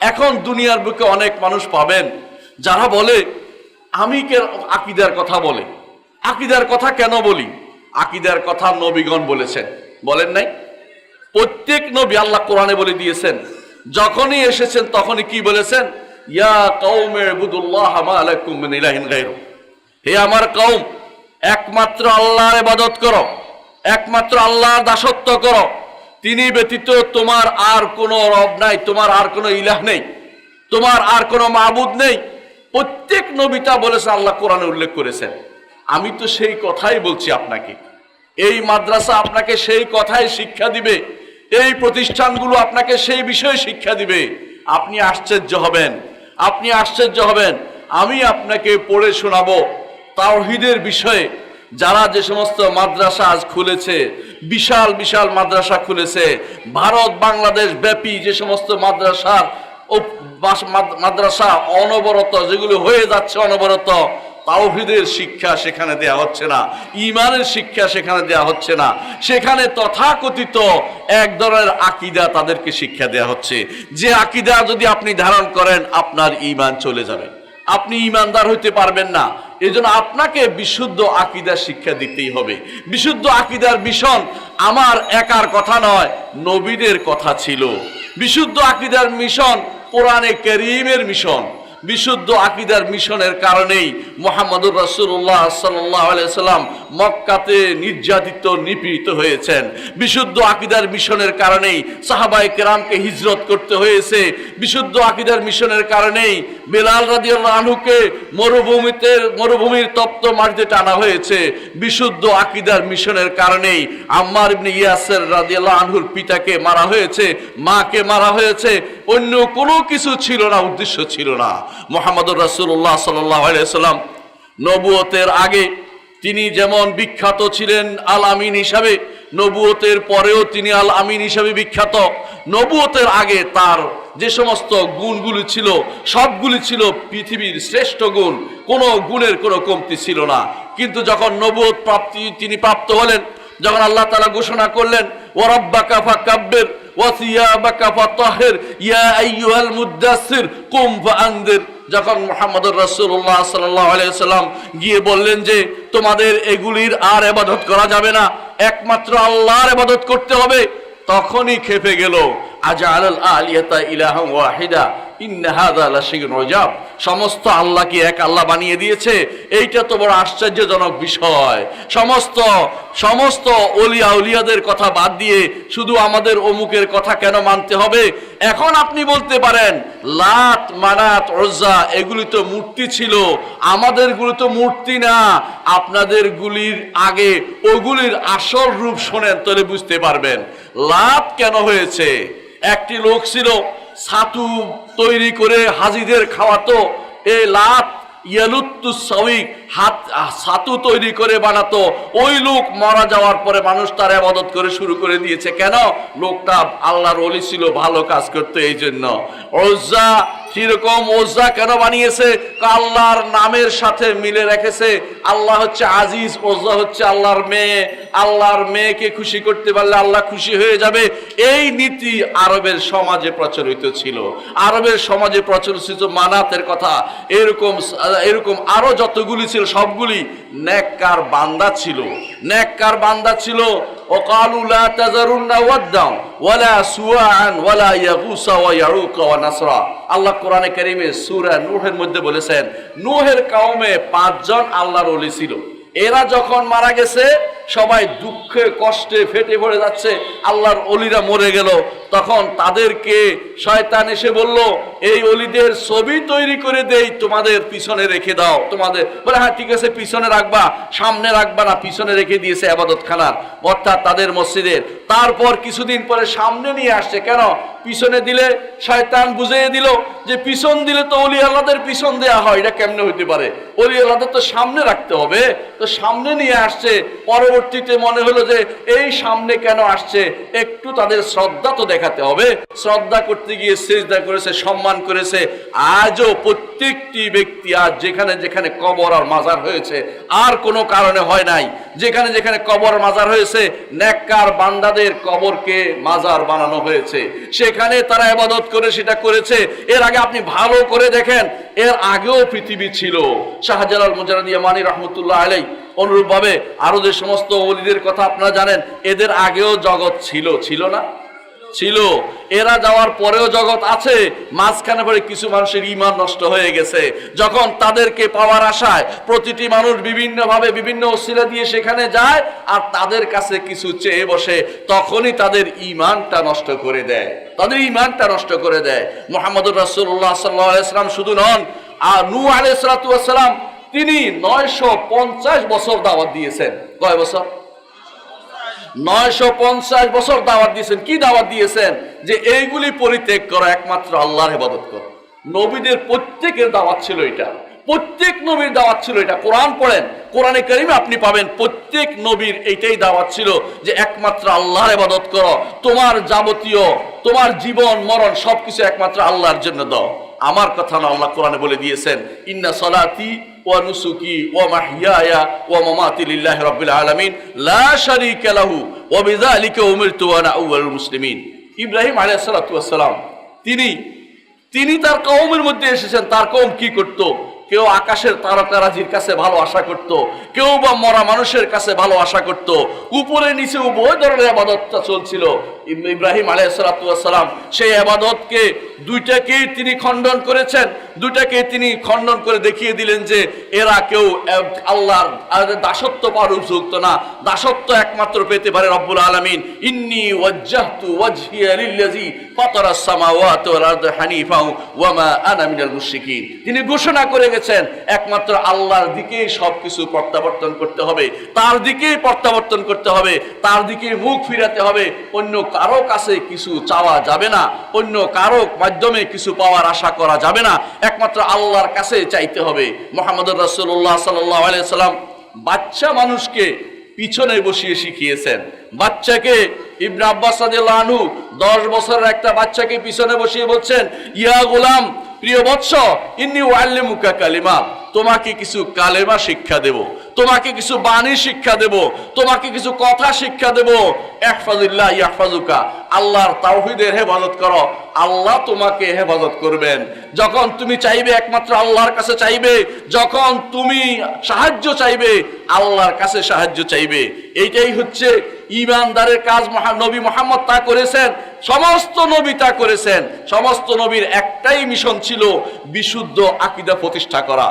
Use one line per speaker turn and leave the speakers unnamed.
এখন দুনিয়ার বুকে অনেক মানুষ পাবেন, যারা বলে আমি কে আকিদার কথা বলে। আকিদার কথা কেন বলি? আকিদার কথা নবীগণ বলেছেন। বলেন নাই? প্রত্যেক নবী আল্লাহ কোরআনে বলে দিয়েছেন। যখনই এসেছেন তখনই কি বলেছেন? ইয়া ইলাহিন গায়রু। হে আমার কওম, একমাত্র আল্লাহর ইবাদত করো, একমাত্র আল্লাহর দাসত্ব করো। তিনি ব্যতীত তোমার আর কোনো রব নাই, তোমার আর কোনো ইলাহ নেই, তোমার আর কোনো মাবুদ নেই। প্রত্যেক নবিতা বলেছেন, আল্লাহ কোরআনে উল্লেখ করেছেন। আমি তো সেই কথাই বলছি আপনাকে। এই মাদ্রাসা আপনাকে সেই কথাই শিক্ষা দিবে, এই প্রতিষ্ঠানগুলো আপনাকে সেই বিষয়ে শিক্ষা দিবে। আপনি আশ্চর্য হবেন, আপনি আশ্চর্য হবেন। আমি আপনাকে পড়ে শোনাবো, তাওহিদের বিষয়ে যারা যে সমস্ত মাদ্রাসা আজ খুলেছে, বিশাল বিশাল মাদ্রাসা খুলেছে, ভারত, বাংলাদেশ ব্যাপী যে সমস্ত মাদ্রাসার মাদ্রাসা অনবরত, যেগুলো হয়ে যাচ্ছে অনবরত, তাওহিদের শিক্ষা সেখানে দেয়া হচ্ছে না ইমানের শিক্ষা সেখানে দেয়া হচ্ছে না। সেখানে তথাকথিত এক ধরনের আকিদা তাদেরকে শিক্ষা দেয়া হচ্ছে। যে আকিদা যদি আপনি ধারণ করেন, আপনার ইমান চলে যাবে। আপনি ইমানদার হইতে পারবেন না। এজন্য আপনাকে বিশুদ্ধ আকিদার শিক্ষা দিতেই হবে। বিশুদ্ধ আকিদার মিশন আমার একার কথা নয়, নবীদের কথা ছিল। বিশুদ্ধ আকিদার মিশন কোরআনে করিমের মিশন। বিশুদ্ধ আকিদার মিশনের কারণেই মোহাম্মদুর আলাইহি সাল্লাম মক্কাতে নির্যাতিত, নিপীড়িত হয়েছেন। বিশুদ্ধ আকিদার মিশনের কারণেই সাহাবায়ে কেরামকে হিজরত করতে হয়েছে। বিশুদ্ধ আকিদার মিশনের কারণেই বেলাল রাদিয়াল্লাহু আনহুকে মরুভূমিতে, মরুভূমির তপ্ত মাটিতে টানা হয়েছে। বিশুদ্ধ আকিদার মিশনের কারণেই আম্মার ইবনে ইয়াসের রাদিয়াল্লাহু আনহুর পিতাকে মারা হয়েছে, মাকে মারা হয়েছে। অন্য কোনো কিছু ছিল না, উদ্দেশ্য ছিল না। মোহাম্মদুর আলাইহি সাল্লাম নবুয়তের আগে তিনি যেমন বিখ্যাত ছিলেন আল আমিন হিসাবে, নবুয়তের পরেও তিনি আল আমিন হিসাবে বিখ্যাত। নবুয়তের আগে তার যে সমস্ত গুণগুলি ছিল, সবগুলি ছিল পৃথিবীর শ্রেষ্ঠ গুণ, কোনো গুণের কোনো কমতি ছিল না। কিন্তু যখন নবুয়ত প্রাপ্তি তিনি প্রাপ্ত হলেন, যখন আল্লাহ তালা ঘোষণা করলেন ওরাব্বাকা ফাকাব্বির ওয়াসিয়াবাকা ফাতাহির, ইয়া আইয়ুহাল মুদ্দাসসির কুম ফাআনদির। যখন মোহাম্মদুর রসুল্লাহ সাল্লাম গিয়ে বললেন যে, তোমাদের এগুলির আর এবাদত করা যাবে না, একমাত্র আল্লাহর এবাদত করতে হবে, তখনই খেপে গেল, আজআলাল আলিয়াতা ইলাহ ওয়াহিদা। সমস্ত আল্লাহকে এক আল্লাহ বানিয়ে দিয়েছে। এইটা তো বড় আশ্চর্যজনক বিষয়। সমস্ত সমস্ত অলিয়া উলিয়াদের কথা বাদ দিয়ে শুধু আমাদের অমুকের কথা কেন মানতে হবে? এখন আপনি বলতে পারেন, লাত, মানাত ওজ্জা এগুলি তো মূর্তি ছিল। আমাদের গুলি তো মূর্তি না। আপনাদের গুলির আগে ওগুলির আসল রূপ শোনেন, তাহলে বুঝতে পারবেন। লাত কেন হয়েছে? একটি লোক ছিল ছাতু তৈরি করে হাজিদের খাওয়াতো। এ লাত ইয়ালুত্তু সাউইক হাত ছাতু তৈরি করে বানাতো। ওই লোক মারা যাওয়ার পরে মানুষ তার আবাদত করে শুরু করে দিয়েছে। কেন? লোকটা আল্লাহর অলি ছিল, ভালো কাজ করতে এই জন্য ওজ্জা, কীরকম ওজ্জা কেন বানিয়েছে? আল্লাহর নামের সাথে মিলে রেখেছে। আল্লাহ হচ্ছে আজিজ, ওজ্জা হচ্ছে আল্লাহর মেয়ে। আল্লাহর মেয়েকে খুশি করতে পারলে আল্লাহ খুশি হয়ে যাবে। এই নীতি আরবের সমাজে প্রচলিত ছিল। আরবের সমাজে প্রচলিত মানাতের কথা। এরকম এরকম আরও যতগুলি ছিল সবগুলি নেককার বান্দা ছিল নেককার বান্দা ছিল وقالوا لا تذرن ودا ولا سواعا ولا يغوس ويعوق ونسرا আল্লাহ কোরআনে কারীমে সূরা নূহের মধ্যে বলেছেন নূহের কওমে পাঁচজন আল্লাহর ওলি ছিল এরা যখন মারা গেছে সবাই দুঃখে কষ্টে ফেটে পড়ে যাচ্ছে আল্লাহর অলিরা মরে গেল তখন তাদেরকে শয়তান এসে বলল, এই অলিদের ছবি তৈরি করে দেই, তোমাদের পিছনে রেখে দাও। তোমাদের বলে হ্যাঁ ঠিক আছে, পিছনে রাখবা, সামনে রাখবা না, পিছনে রেখে দিয়েছে আবাদত খানার অর্থাৎ তাদের মসজিদের। তারপর কিছুদিন পরে সামনে নিয়ে আসছে। কেন? পিছনে দিলে শয়তান বুঝিয়ে দিল যে, পিছন দিলে তো অলি আল্লাদের পিছন দেয়া হয়, এটা কেমনে হইতে পারে? অলি আল্লাদের তো সামনে রাখতে হবে। তো সামনে নিয়ে আসছে, পরবর্তীতে মনে হলো যে, এই সামনে কেন আসছে, একটু তাদের শ্রদ্ধা তো দেখা দেখাতে হবে। শ্রদ্ধা করতে গিয়ে সেজদা করেছে, সম্মান করেছে। আজও প্রত্যেকটি ব্যক্তি আজ যেখানে যেখানে কবর আর মাজার হয়েছে, আর কোনো কারণে হয় নাই। যেখানে যেখানে কবর মাজার হয়েছে, নেককার বান্দাদের কবরকে মাজার বানানো হয়েছে। সেখানে তারা এবাদত করে সেটা করেছে। এর আগে আপনি ভালো করে দেখেন, এর আগেও পৃথিবী ছিল। শাহজালাল মুজারদিয়া মানি রহমতুল্লাহ আলাই অনুরূপভাবে আরও যে সমস্ত অলিদের কথা আপনারা জানেন, এদের আগেও জগৎ ছিল ছিল না? ছিল। এরা যাওয়ার পরেও জগৎ আছে, মাঝখানে পরে কিছু মানুষের ইমান নষ্ট হয়ে গেছে। যখন তাদেরকে পাওয়ার আশায় প্রতিটি মানুষ বিভিন্ন ভাবে বিভিন্ন অসিলা দিয়ে সেখানে যায় আর তাদের কাছে কিছু চেয়ে বসে, তখনই তাদের ইমানটা নষ্ট করে দেয়। তাদের ইমানটা নষ্ট করে দেয়। মোহাম্মদুর রাসূলুল্লাহ সাল্লাল্লাহু আলাইহি সাল্লাম শুধু নন, আর নূহ আলাইহিস সালাতু সালাম, তিনি নয়শো পঞ্চাশ বছর দাওয়াত দিয়েছেন। কয় বছর? নয়শো পঞ্চাশ বছর দাওয়াত দিয়েছেন। কি দাওয়াত দিয়েছেন? যে এইগুলি পরিত্যাগ করো একমাত্র আল্লাহর ইবাদত করো। নবীদের প্রত্যেকের দাওয়াত ছিল এটা। প্রত্যেক নবীর দাওয়াত ছিল এটা। কোরআন পড়েন, কোরআনে করিমে আপনি পাবেন, প্রত্যেক নবীর এইটাই দাওয়াত ছিল যে একমাত্র আল্লাহর ইবাদত করো। তোমার যাবতীয়, তোমার জীবন, মরণ সবকিছু একমাত্র আল্লাহর জন্য দাও। আমার কথা না আল্লাহ কোরআনে বলে দিয়েছেন, ইন্না সলাতি নুসুকি মুসলিমিন। ইব্রাহিম তিনি তিনি তার কওমের মধ্যে এসেছেন। তার কওম কি করত? কেউ আকাশের তারকারাজির কাছে ভালো আশা করত, কেউ বা মরা মানুষের কাছে ভালো আশা করত। উপরে নিচে উভয় ধরনের আবাদতটা চলছিল। ইব- ইব্রাহিম আলাইসালাম সেই আবাদতকে দুইটাকেই তিনি খণ্ডন করেছেন? দুইটাকে তিনি খণ্ডন করে দেখিয়ে দিলেন যে এরা কেউ আল্লাহর দাসত্ব পাওয়ার উপযুক্ত না। দাসত্ব একমাত্র পেতে পারে রব্বুল আলামিন। ইন্নি ওয়াজ্জাহতু ওয়াজহিয়া ফাতারাস সামাওয়াতি ওয়াল আরদ হানিফা ওয়া মা আনা মিনাল মুশরিকিন। তিনি ঘোষণা করে গেছেন, একমাত্র আল্লাহর দিকেই সবকিছু প্রত্যাবর্তন করতে হবে। তার দিকেই প্রত্যাবর্তন করতে হবে। তার দিকে মুখ ফিরাতে হবে। অন্য কারও কাছে কিছু চাওয়া যাবে না। অন্য কারও মাধ্যমে কিছু পাওয়ার আশা করা যাবে না। একমাত্র আল্লাহর কাছে চাইতে হবে। মোহাম্মদ সাল্লাল্লাহু সাল্লাম বাচ্চা মানুষকে পিছনে বসিয়ে শিখিয়েছেন। বাচ্চাকে ইবনে আব্বাস আনহু 10 বছরের একটা বাচ্চাকে পিছনে বসিয়ে বলছেন, ইয়া গোলাম, প্রিয় বৎস, ইন্নি ওয়াল্লিমুকা কালিমা, তোমাকে কিছু কালেমা শিক্ষা দেব। তোমাকে কিছু বাণী শিক্ষা দেব, তোমাকে কিছু কথা শিক্ষা দেব। একফাজুল্লাহ ইয়াহফাজুকা আল্লাহর তাওহীদের হেফাজত করো। আল্লাহ তোমাকে হেফাজত করবেন। যখন তুমি চাইবে একমাত্র আল্লাহর কাছে চাইবে, যখন তুমি সাহায্য চাইবে, আল্লাহর কাছে সাহায্য চাইবে। এইটাই হচ্ছে ইমানদারের কাজ। নবী মোহাম্মদ তা করেছেন, সমস্ত নবী তা করেছেন। সমস্ত নবীর একটাই মিশন ছিল বিশুদ্ধ আকিদা প্রতিষ্ঠা করা।